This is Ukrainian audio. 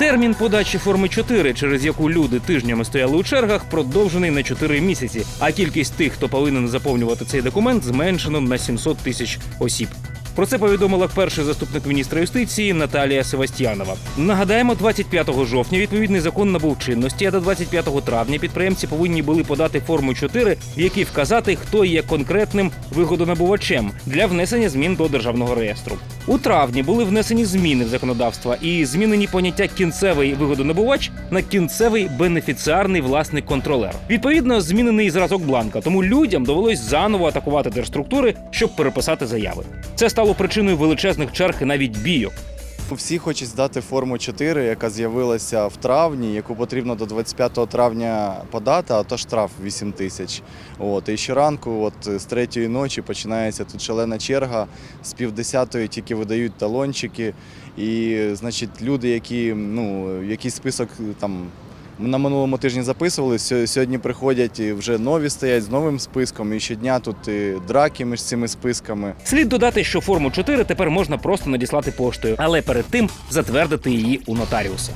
Термін подачі форми 4, через яку люди тижнями стояли у чергах, продовжений на 4 місяці. А кількість тих, хто повинен заповнювати цей документ, зменшено на 700 тисяч осіб. Про це повідомила перший заступник міністра юстиції Наталія Севастьянова. Нагадаємо, 25 жовтня відповідний закон набув чинності, а до 25 травня підприємці повинні були подати форму 4, в якій вказати, хто є конкретним вигодонабувачем для внесення змін до державного реєстру. У травні були внесені зміни в законодавство і змінені поняття кінцевий вигодонабувач на кінцевий бенефіціарний власник контролер. Відповідно, змінений зразок бланка, тому людям довелось заново атакувати держструктури, щоб переписати заяви. Це стало причиною величезних черг і навіть бійок. Всі хочуть здати форму 4, яка з'явилася в травні, яку потрібно до 25 травня подати, а то штраф 8 тисяч. От і щоранку, от з третьої ночі, починається тут шалена черга. З півдесятої тільки видають талончики. І, значить, люди, які ну якийсь список там. На минулому тижні записували. Сьогодні приходять вже нові стоять з новим списком. І щодня тут і драки між цими списками. Слід додати, що форму 4 тепер можна просто надіслати поштою, але перед тим затвердити її у нотаріуса.